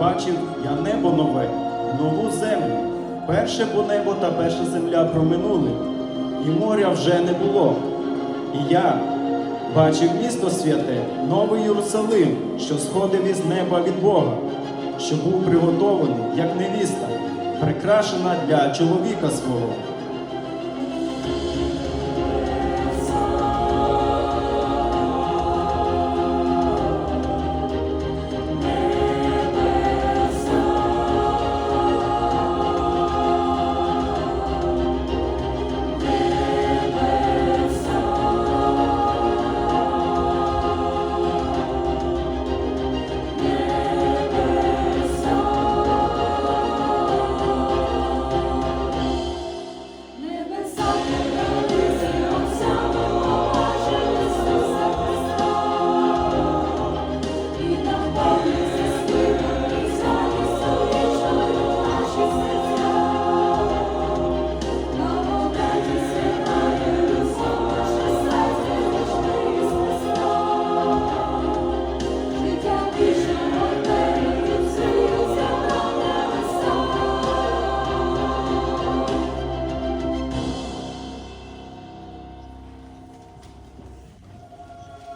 бачив я небо нове, нову землю. Перше бо небо та перша земля проминули, і моря вже не було. І я бачив місто святе, новий Єрусалим, що сходив із неба від Бога, що був приготований, як невіста, прикрашена для чоловіка свого.